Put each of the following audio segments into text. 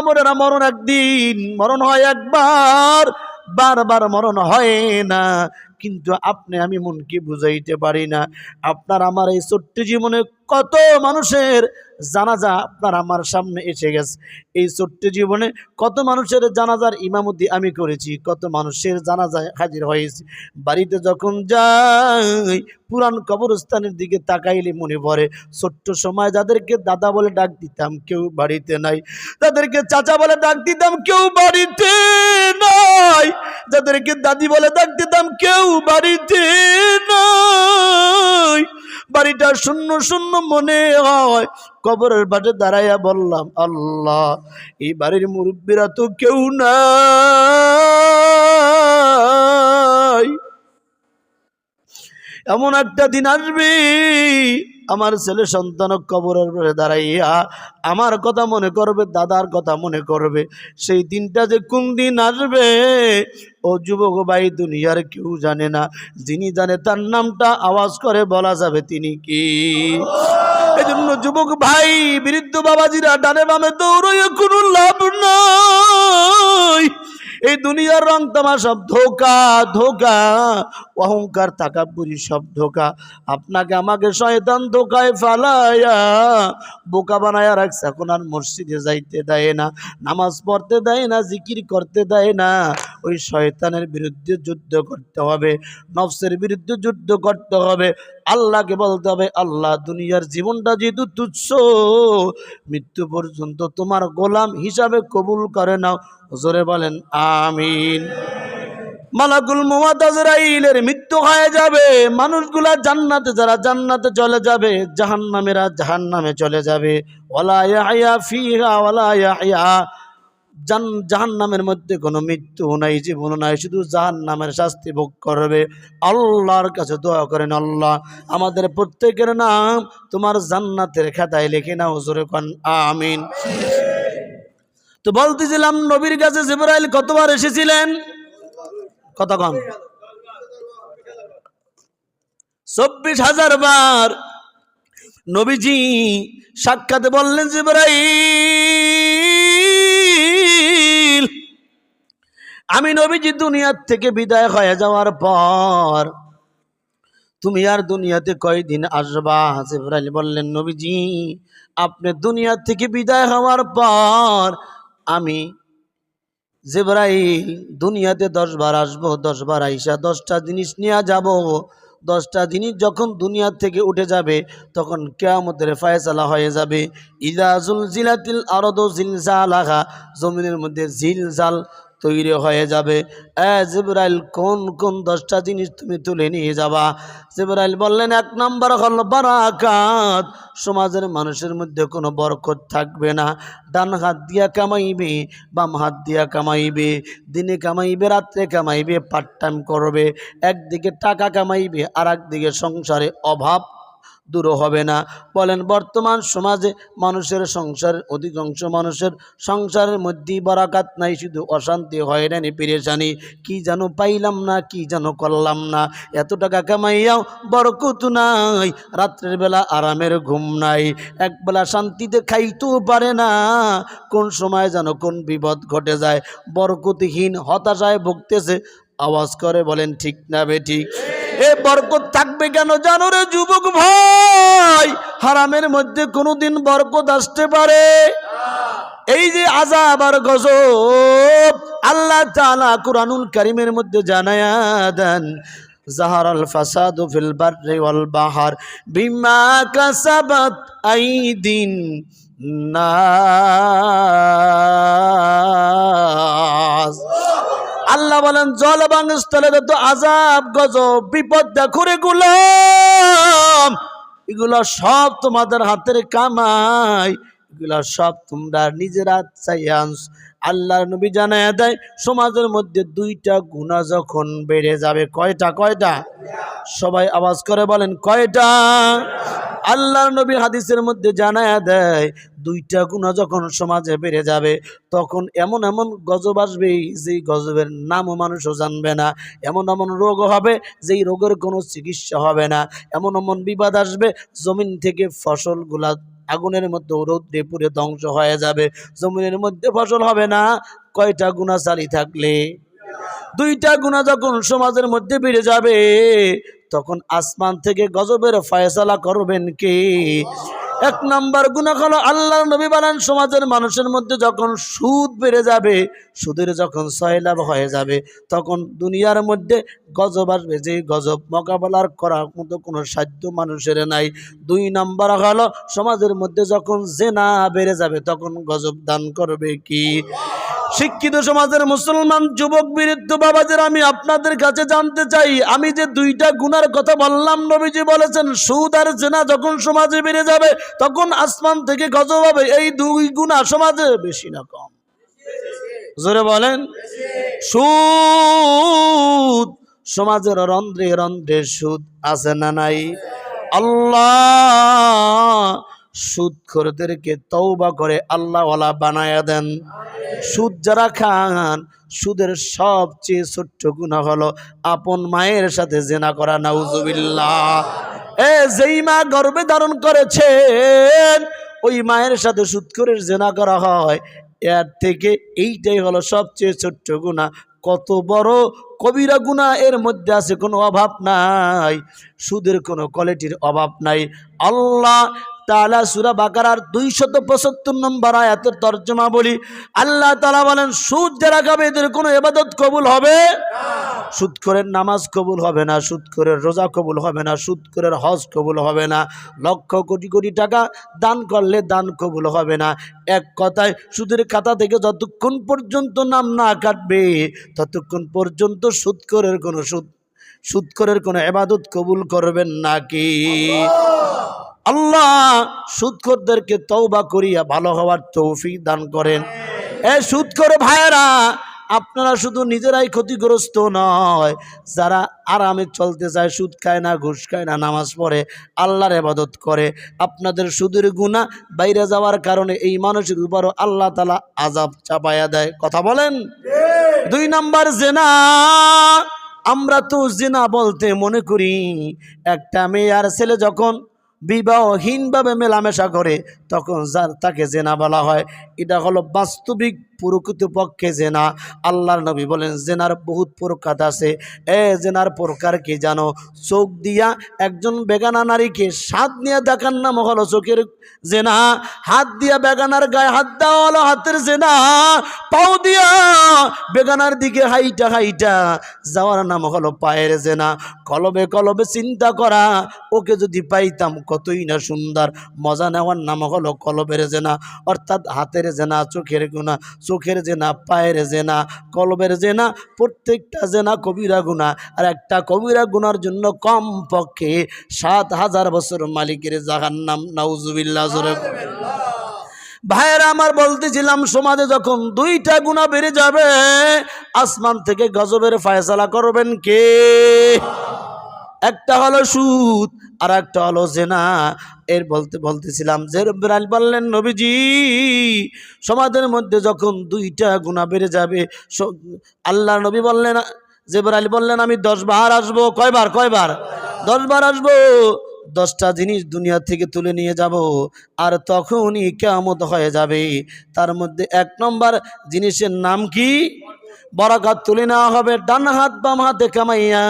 মরেরা মরণ একদিন, মরণ হয় একবার, বারবার মরণ হয় না। কিন্তু আপনি, আমি মনকে বুঝাইতে পারি না। আপনার আমার এই ছোট্ট জীবনে কত মানুষের জানাজা আপনার আমার সামনে এসে গেছে। এই ছোট্ট জীবনে কত মানুষের জানাজার ইমামতি আমি করেছি, কত মানুষের জানাজায় হাজির হয়েছি। বাড়িতে যখন যাই, পুরান কবরস্থানের দিকে তাকাইলে মনে পড়ে, ছোট্ট সময় যাদেরকে দাদা বলে ডাক দিতাম কেউ বাড়িতে নাই তাদেরকে চাচা বলে ডাক দিতাম কেউ বাড়িতে নাই, যাদেরকে দাদি বলে ডাক দিতাম কেউ বাড়িতে নাই। বাড়িটা শূন্য শূন্য মনে হয়। কবরের বাটে দাঁড়াইয়া বললাম, আল্লাহ, এই বাড়ির মুরব্বীরা তো কেউ নাই। এমন একটা দিন আসবে, আমার ছেলে সন্তান কবরের পরে দাঁড়াইয়া আমার কথা মনে করবে, দাদার কথা মনে করবে। সেই দিনটা যে কোন দিন আসবে, ও যুবক ভাই দুনিয়ার কেউ জানে না। যিনি জানে তার নামটা আওয়াজ করে বলা যাবে তিনি কি? এই জন্য যুবক ভাই, বৃদ্ধ বাবাজিরা ডানে বামে দৌড়ে কোনো লাভ নাই। এই দুনিয়ার রং তামা সব ধোকা ধোকা। অহংকার তাকাপুরি সব ধোকা। আপনাকে আমাকে শয়তান ধোকায় ফালায়া, বোকা বানায়া রাখছে। এখন আর মসজিদে যাইতে দেয় না, নামাজ পড়তে দেয় না, জিকির করতে দেয় না। ওই শয়তানের বিরুদ্ধে যুদ্ধ করতে হবে, নফসের বিরুদ্ধে যুদ্ধ করতে হবে। আল্লাহকে বলতে হবে, আল্লাহ, দুনিয়ার জীবনটা যেহেতু তুচ্ছ, মৃত্যু পর্যন্ত তোমার গোলাম হিসাবে কবুল করে নাও। জোরে বলেন, আমিন। মালাকুল মুহাদ আজরাইলের মৃত্যু হয়ে যাবে। মানুষগুলা জান্নাতে, যারা জান্নাতে চলে যাবে, জাহান্নামেরা জাহান্নামে চলে যাবে। ওয়ালা ইয়াহইয়া ফিহা, ওয়ালা ইয়াহইয়া। জান, জাহান্নামের মধ্যে কোনো মৃত্যু নাই জীবন নাই, শুধু জাহান্নামের শাস্তি ভোগ করবে। আল্লাহর কাছে দোয়া করেন, আল্লাহ, আমাদের প্রত্যেকের নাম তোমার জান্নাতের খাতায় লিখে নাও। জোরে কন, আমিন। তো বলতেছিলাম, নবীর কাছে জিবরাইল কতবার এসেছিলেন? কত কম। চব্বিশ হাজার বার নবীজি সাক্ষাতে বললেন, জিবরাইল, আমি নবীজি দুনিয়ার থেকে বিদায় হয়ে যাওয়ার পর তুমি আর দুনিয়াতে কয়দিন আসবা? জিবরাইল বললেন, নবীজি, আপনি দুনিয়া থেকে বিদায় হওয়ার পর আমি জেব্রাইল দুনিয়াতে দশবার আসব দশবার আইসা দশটা জিনিস নিয়ে যাব। দশটা জিনিস যখন দুনিয়া থেকে উঠে যাবে, তখন কেয়ামতের ফায়সালা হয়ে যাবে। ইদাজুল জিলাতিল আরদ জিলজালাহা, জমিনের মধ্যে জিলজাল তৈরি হয়ে যাবে। এ জিবরাইল, কোন কোন দশটা জিনিস তুমি তুলে নিয়ে যাবা? জিবরাইল বললেন, এক নম্বর হল বারাকাত। সমাজের মানুষের মধ্যে কোনো বরকত থাকবে না। ডান হাত দিয়া কামাইবে, বাম হাত দিয়া কামাইবে, দিনে কামাইবে, রাত্রে কামাইবে পার্ট টাইম করবে। একদিকে টাকা কামাইবে আর একদিকে সংসারে অভাব দূর হবে না। বলেন, বর্তমান সমাজে মানুষের সংসারের অধিকাংশ মানুষের সংসারের মধ্যেই বরাকাত নাই, শুধু অশান্তি, হয়রানি, পেরেশানি। কি যেন পাইলাম না, কি যেন করলাম না। এত টাকা কামাইয়াও বরকত নাই, রাত্রের বেলা আরামের ঘুম নাই। একবেলা শান্তিতে খাইতেও পারে না, কোন সময় যেন কোন বিপদ ঘটে যায়। বরকতহীন হতাশায় ভুগতেছে, আওয়াজ করে বলেন, ঠিক না বে ঠিক? এ বরকত থাকবে কেন জানো রে যুবক ভাই? হারামের মধ্যে কোনোদিন বরকত আসতে পারে। এই যে আজাব আর গজব, আল্লাহ তাআলা কুরআনুল কারীমের মধ্যে জানায়া দেন, জাহার আল ফাসাদ ফিল বাররি ওয়াল বাহার বিমা কাসাবাত আইদিন নাস। আল্লাহ বলেন জল এবং স্থলে তো আজাব গজব, বিপদ দেখুরে গুলাম এগুলো সব তোমাদের হাতের কামাই এগুলো সব তোমরা নিজেরা চাই। আল্লাহর নবী জানায় দেয়, সমাজের মধ্যে দুইটা গুণা যখন বেড়ে যাবে, কয়টা কয়টা? সবাই আওয়াজ করে বলেন, কয়টা? আল্লাহর নবী হাদিসের মধ্যে জানায় দেয়, দুইটা গুণা যখন সমাজে বেড়ে যাবে, তখন এমন এমন গজব আসবে, যেই গজবের নামও মানুষও জানবে না। এমন এমন রোগ হবে, যেই রোগের কোনো চিকিৎসা হবে না। এমন এমন বিবাদ আসবে, জমিন থেকে ফসলগুলা আগুনের মধ্যে রৌদ্রে পুরে ধ্বংস হয়ে যাবে। জমিনের মধ্যে ফসল হবে না। কয়টা গুণা চালি থাকলে? দুইটা গুণা যখন সমাজের মধ্যে বেড়ে যাবে, তখন আসমান থেকে গজবের ফয়সালা করবেন কে? এক নাম্বার গুণা হলো আল্লাহ নবী বানান সমাজের মানুষের মধ্যে যখন সুদ বেড়ে যাবে, সুদের যখন সয়লাভ হয়ে যাবে, তখন দুনিয়ার মধ্যে গজব আসবে। যে গজব মোকাবেলার করার মতো কোনো সাধ্য মানুষের নাই। দুই নাম্বার হলো সমাজের মধ্যে যখন জেনা বেড়ে যাবে, তখন গজব দান করবে কি? শিক্ষিত সমাজের মুসলমান যুবক বিরুদ্ধ বাবাদের আমি আপনাদের কাছে জানতে চাই। আমি যে দুইটা গুনার কথা বললাম, নবীজি বলেছেন, সুদ আর জেনা যখন সমাজে বেড়ে যাবে, তখন আসমান থেকে গজব হবে। এই দুই গুণা সমাজে বেশি না কম। জোরে বলেন। সুদ, সমাজের রন্ধ্রে রন্ধ্রে সুদ আছে না নাই? আল্লাহ সুদখোরদেরকে তৌবা করে আল্লাহওয়ালা বানায়া দেন। সুদ যারা খান, সুদের সবচেয়ে ছোট্ট গুণা হলো আপন মায়ের সাথে জেনা করা, নাউজুবিল্লাহ। এ যেই মা গর্বে ধারণ করেছেন, ওই মায়ের সাথে সুদ করে জেনা করা হয়। এর থেকে এইটাই হলো সবচেয়ে ছোট্ট গুণা কত বড় কবিরা গুণা এর মধ্যে আছে কোনো অভাব নাই, সুদের কোনো কোয়ালিটির অভাব নাই। আল্লাহ তালা সুরা বাকারার দুইশত পঁচাত্তর নম্বর আয়াতের তর্জমা বলি, আল্লাহ তালা বলেন, সুদ যারা খাবে, এদের কোনো এবাদত কবুল হবে সুদ করে নামাজ কবুল হবে না, সুদ করে রোজা কবুল হবে না, সুদ করে হজ কবুল হবে না। লক্ষ কোটি কোটি টাকা দান করলে দান কবুল হবে না। এক কথায়, সুদের খাতা থেকে যতক্ষণ পর্যন্ত নাম না কাটবে, ততক্ষণ পর্যন্ত সুদকরের কোনো সুদ সুদকরের কোনো এবাদত কবুল করবেন নাকি? আল্লাহ সুদখোরদেরকে তওবা করিয়া ভালো হওয়ার তৌফিক দান করেন। এ সুদখোর ভাইয়েরা, আপনারা শুধু নিজেরাই ক্ষতিগ্রস্ত নয়, যারা আরামে চলতে চায় সুদ খায় না, ঘুষ খায় না, নামাজ পড়ে, আল্লাহর এবাদত করে, আপনাদের সুদের গুণা বাইরে যাওয়ার কারণে এই মানুষের উপরও আল্লাহ তালা আজাব চাপায়া দেয়। কথা বলেন? দুই নাম্বার জেনা, আমরা তো জেনা বলতে মনে করি, একটা মেয়ে আর ছেলে যখন বিবাহহীনভাবে মেলামেশা করে তখন যার তাকে জেনা বলা হয়। এটা হলো বাস্তবিক প্রকৃতপক্ষে জেনা। আল্লাহর নবী বলেন, জেনার বহুত প্রকার আছে। এ জেনার প্রকার কি জানো? চোখ দিয়া একজন বেগানা নারীকে স্বাদ নিয়ে দেখার নাম হলো চোখের জেনা। হাত দিয়া বেগানার গায়ে হাত দেওয়া হলো হাতের জেনা। পাও দিয়া বেগানার দিকে হাইটা হাইটা যাওয়ার নাম হলো পায়ের জেনা। কলবে কলবে চিন্তা করা, ওকে যদি পাইতাম কতই না সুন্দর। মজা নেওয়ার নাম হলো কলবের জেনা। অর্থাৎ হাতের জেনা, চোখের গুণা চোখের জেনা, পায়ের জেনা, কলবের জেনা, প্রত্যেকটা জেনা কবিরা গুণা। আর একটা কবিরা গুনার জন্য কম পক্ষে সাত হাজার বছর মালিকের জাহান নাম নাউজুবিল্লাহ, জোরে ভাইয়েরা, আমার বলতেছিলাম, সমাজে যখন দুইটা গুণা বেড়ে যাবে, আসমান থেকে গজবের ফায়সালা করবেন কে? একটা হলো সুদ, আর একটা হলো জেনা। এর বলতে, বলতেছিলাম যে, রব্বুল বললেন, নবীজি, সমাজের মধ্যে যখন দুইটা গুণা বেড়ে যাবে আল্লাহ নবী বললেন, জেবরাইল বললেন, আমি দশ বার আসব। কয়বার? কয়বার? দশ বার আসব। দশটা জিনিস দুনিয়া থেকে তুলে নিয়ে যাব, আর তখনই কেমত হয়ে যাবে। তার মধ্যে এক নম্বর জিনিসের নাম কি? বরাকাত তুলে নেওয়া হবে, ডান হাত, বাম হাতে কামাইয়া,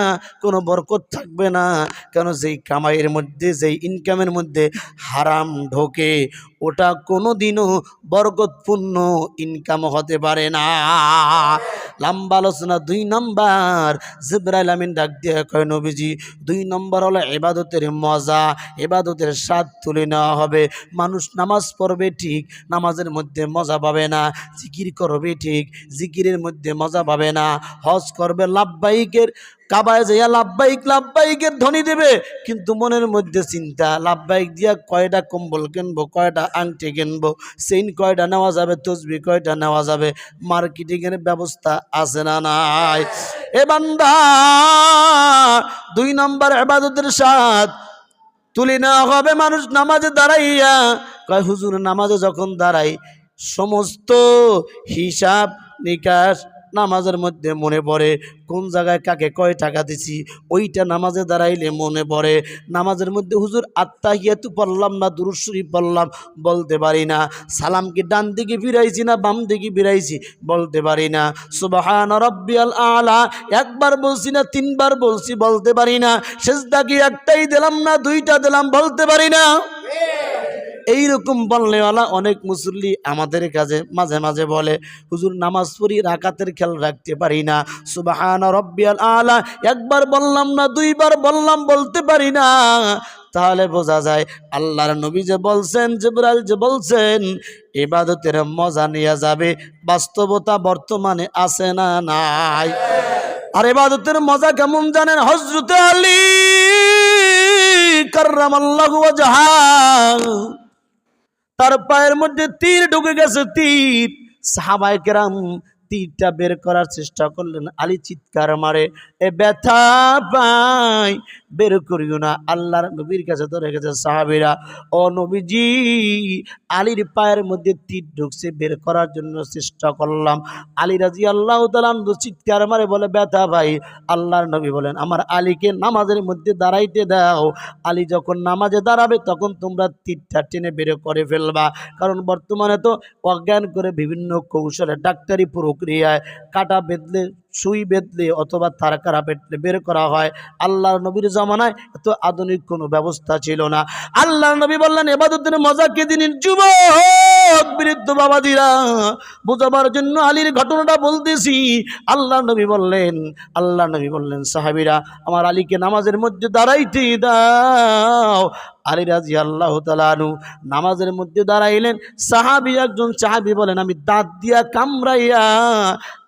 কোনো বরকত থাকবে না। কেন যেই কামাইয়ের মধ্যে, যেই ইনকামের মধ্যে হারাম ঢোকে, ওটা কোনো দিনও বরকতপূর্ণ ইনকাম হতে পারে না। লম্বা আলোচনা, দুই নম্বর, জিব্রাইল আমিন ডাক দিয়ে কয়, নবীজি, দুই নম্বর হলো এবাদতের মজা এবাদতের স্বাদ তুলে নেওয়া হবে। মানুষ নামাজ পড়বে ঠিক, নামাজের মধ্যে মজা পাবে না, জিকির করবে ঠিক, জিকিরের মধ্যে মজা পাবে না, হজ করবে লাভবাহিকের কাবায় যাইয়া লাভবাহিক, লাভবাহিকের ধ্বনি দেবে। কিন্তু মনের মধ্যে চিন্তা, লাভবাহিক দিয়া কয়টা কম্বল কিনবো, কয়টা আংটি কিনবো? চেইন কয়টা নেওয়া যাবে, তসবি কয়টা নেওয়া যাবে? মার্কেটিংয়ের ব্যবস্থা আছে না নাই? এ বান্দা, দুই নম্বর এবাদতের সাথ তুলে নেওয়া হবে মানুষ নামাজে দাঁড়াইয়া। কয়, হুজুর, নামাজে যখন দাঁড়াই, সমস্ত হিসাব নিকাশ নামাজের মধ্যে মনে পড়ে, কোন জায়গায় কাকে কয় টাকা দিছি, ওইটা নামাজে দাঁড়াইলে মনে পড়ে। নামাজের মধ্যে হুজুর আত্মাহিয়াতু পড়লাম না দুরুশ্বরী পড়লাম, বলতে পারি না। সালাম কি ডান দিকে ফিরাইছি না বাম দিকে ফিরাইছি, বলতে পারি না। সুবাহান রব্বিয়াল আলা, একবার বলছি না, তিনবার বলছি, বলতে পারি না। সেজদা কি একটাই দিলাম না, দুইটা দিলাম, বলতে পারি না। এইরকম বললেওয়ালা অনেক মুসল্লি আমাদের কাছে মাঝে মাঝে বলে, হুজুর, নামাজ পড়ি, রাকাতের খেয়াল রাখতে পারি না। সুবাহান রব্বিয়াল আলা, একবার বললাম না, দুইবার বললাম, বলতে পারি না। তাহলে বোঝা যায়, আল্লাহর নবী যে বলছেন, জিবরাইল যে বলছেন এবাদতের মজা নিয়ে যাবে। বাস্তবতা বর্তমানে আছে না নাই? আর এবাদতের মজা কেমন জানেন? হজরতে আলী কার্রামাল্লাহু ওয়াজহা তার পায়ের মধ্যে তীর ঢুকে গেছে, তীর। সাহাবাই কেরাম তীরটা বের করার চেষ্টা করলেন। আলী চিৎকার মারে, এ ব্যথা পাই বের করিও না। আল্লাহর নবীর কাছে ধরে গেছে, সাহাবিরা, ও নবীজি, আলীর পায়ের মধ্যে তীর ঢুকছে, বের করার জন্য চেষ্টা করলাম। আলী রাজি আল্লাহ তালান চিৎকার মারে বলে, ব্যথা ভাই। আল্লাহর নবী বলেন, আমার আলীকে নামাজের মধ্যে দাঁড়াইতে দাও। আলী যখন নামাজে দাঁড়াবে, তখন তোমরা তীরটা টেনে বের করে ফেলবা। কারণ বর্তমানে তো অজ্ঞান করে বিভিন্ন কৌশলে ডাক্তারি প্রক্রিয়ায় কাটা বেঁধলে সুই বেঁধলে অথবা তারকারা বেঁধলে বের করা হয়। আল্লাহর নবীর জমানায় এত আধুনিক কোনো ব্যবস্থা ছিল না। আল্লাহর নবী বললেন, এবাদতের মজা কে দিনের যুবক, বৃদ্ধ বাবাদিরা বোঝাবার জন্য আলীর ঘটনাটা বলতেছি। আল্লাহ নবী বললেন আল্লাহ নবী বললেন, সাহাবিরা, আমার আলীকে নামাজের মধ্যে দাঁড়াইতে দাও। আলী রাজি আল্লাহ তালু নামাজের মধ্যে দাঁড়াইলেন। সাহাবি একজন সাহাবি বলেন, আমি দাঁত দিয়া কামড়াইয়া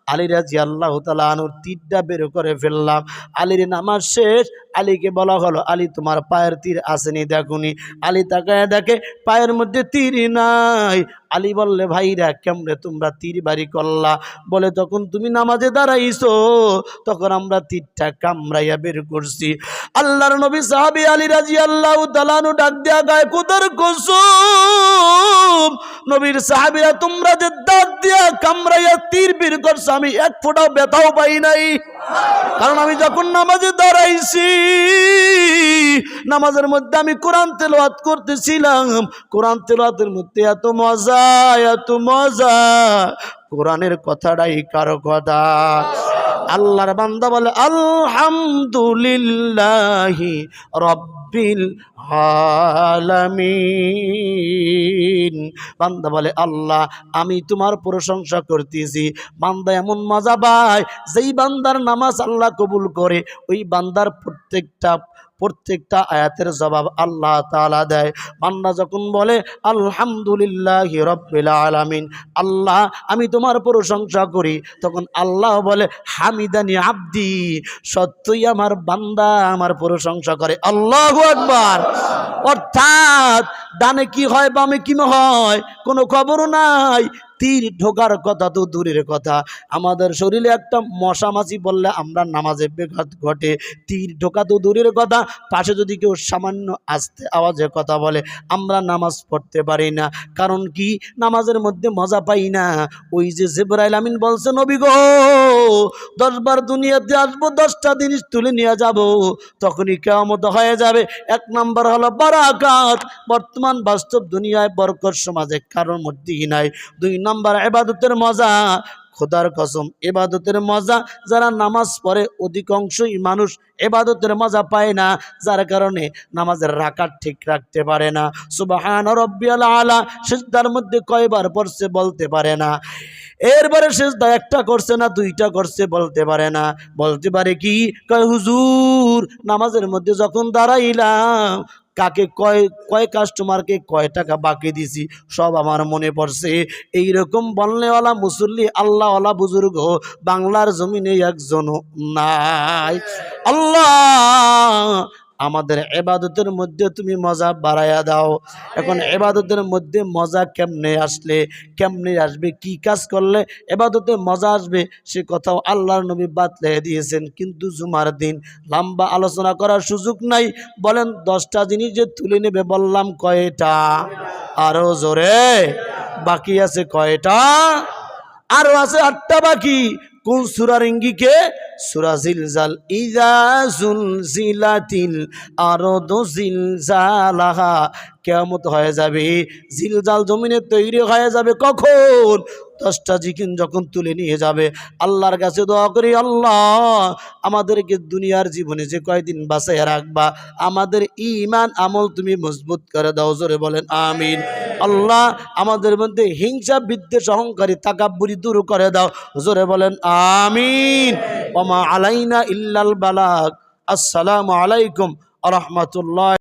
আলী রাজি আল্লাহ তালুর তীরটা বের করে ফেললাম। আলীর নামাজ শেষ, আলীকে বলা হলো, আলী, তোমার পায়ের তীর আসেনি, দেখুনি। আলী তাকায় দেখে, পায়ের মধ্যে তীর নাই। আলী বললে, ভাইরা, কেমনে তোমরা তীর বাড়ি করলা? বলে, তখন তুমি নামাজে দাঁড়াইছো, তখন আমরা তীরটা কামড়াইয়া বের করছি। আল্লাহর নবী সাহাবি আলী রাজি আল্লাহ তালানু ডাক দেয়া গায়ে কুদর কুসুম, নবীর সাহাবিরা, তোমরা যে দাঁত দিয়া কামড়াইয়া তীর বের করছ, আমি এক ফোঁটাও ব্যথাও পাই নাই। কারণ আমি যখন নামাজে দাঁড়াইছি, নামাজের মধ্যে আমি কোরআন তেলাওয়াত করতেছিলাম। কোরআন তেলোয়াতের মধ্যে এত মজা এত মজা। কোরআনের কথাটাই কারও কথা। আল্লাহর বান্দা বলে, আলহামদুলিল্লাহি রব্বিল আলামিন। বান্দা বলে, আল্লাহ, আমি তোমার প্রশংসা করতেছি। বান্দা এমন মজা পায়, যেই বান্দার নামাজ আল্লাহ কবুল করে, ওই বান্দার প্রত্যেকটা প্রত্যেকটা আয়াতের জবাব আল্লাহ তাআলা দেয়। বান্দা যখন বলে, আলহামদুলিল্লাহ রব্বিল আলামিন আল্লাহ, আমি তোমার প্রশংসা করি তখন আল্লাহ বলে, হামিদানি আব্দি সত্যই আমার বান্দা আমার প্রশংসা করে। আল্লাহ একবার অর্থাৎ, ডানে কি হয়, বামে কি হয়, কোনো খবরও নাই। তীর ঢোকার কথা তো দূরের কথা। আমাদের শরীরে একটা মশামাছি বললে আমরা নামাজে বেঘাত ঘটে। তীর ঢোকা তো দূরের কথা, পাশে যদি কেউ সামান্য আস্তে আওয়াজে কথা বলে, আমরা নামাজ পড়তে পারি না। কারণ কি? নামাজের মধ্যে মজা পাই না। ওই যে জেবরাইল আমিন বলছে, নবী গো দশবার দুনিয়াতে আসব, দশটা জিনিস তুলে নিয়ে যাব। তখনই কেমত হয়ে যাবে। এক নাম্বার হলো বারাকাত। বর্তমান বাস্তব দুনিয়ায় বরকর সমাজে কারোর মধ্যেই নাই। দুই নম্বর এবাদতের মজা। খোদার কসম এবাদতের মজা। যারা নামাজ পড়ে, অধিকাংশই মানুষ এবাদতের মজা পায় না। যার কারণে নামাজের রাকাত ঠিক রাখতে পারে না। সুবাহান রব্বিয়াল আলা, সিজদার মধ্যে কয়বার পড়ছে বলতে পারে না। এরপরে সেজদা একটা করছে না, দুইটা করছে, বলতে পারে না। বলতে পারে কি? কয়, হুজুর, নামাজের মধ্যে যখন দাঁড়াইলাম, কাকে কয় কয় কাস্টমারকে কয় টাকা বাকি দিছি? সব আমার মনে পড়ছে। এইরকম বলনেওয়ালা মুসল্লি আল্লাহওয়ালা বুজুর্গ বাংলার জমিনে একজন নাই। আল্লাহ আমাদের এবাদতের মধ্যে তুমি মজা বাড়াইয়া দাও। এখন এবাদতের মধ্যে মজা কেমনে আসলে, কেমনে আসবে, কি কাজ করলে এবাদতে মজা আসবে, সে কথাও আল্লাহর নবী বাতলে দিয়েছেন। কিন্তু জুমার দিন লম্বা আলোচনা করার সুযোগ নাই। বলেন, দশটা জিনিস যে তুলে নেবে বললাম কয়টা? আরও জোরে। বাকি আছে কয়টা? আরও আছে আটটা বাকি। কোন সুরার ইঙ্গিকে সুরা জিলজাল ইজা জুলজিলাতিল আরদু জিলজালাহা কেয়ামত হয়ে যাবে। জিলজাল জমিনে তৈরি হয়ে যাবে কখন? দশটা জিকিন যখন তুলে নিয়ে যাবে। আল্লাহর কাছে দোয়া করি, আল্লাহ, আমাদেরকে দুনিয়ার জীবনে যে কয়দিন বাঁচাইয়া রাখবা, আমাদের ইমান আমল তুমি মজবুত করে দাও। জোরে বলেন, আমিন। আল্লাহ, আমাদের মধ্যে হিংসা, বিদ্বেষ, অহংকারী, তাকাব্বুরি দূর করে দাও। জোরে বলেন, আমিন। ওমা আলাইনা ইল্লাল বালাগ। আসসালামু আলাইকুম আ রহমতুল্লাহ।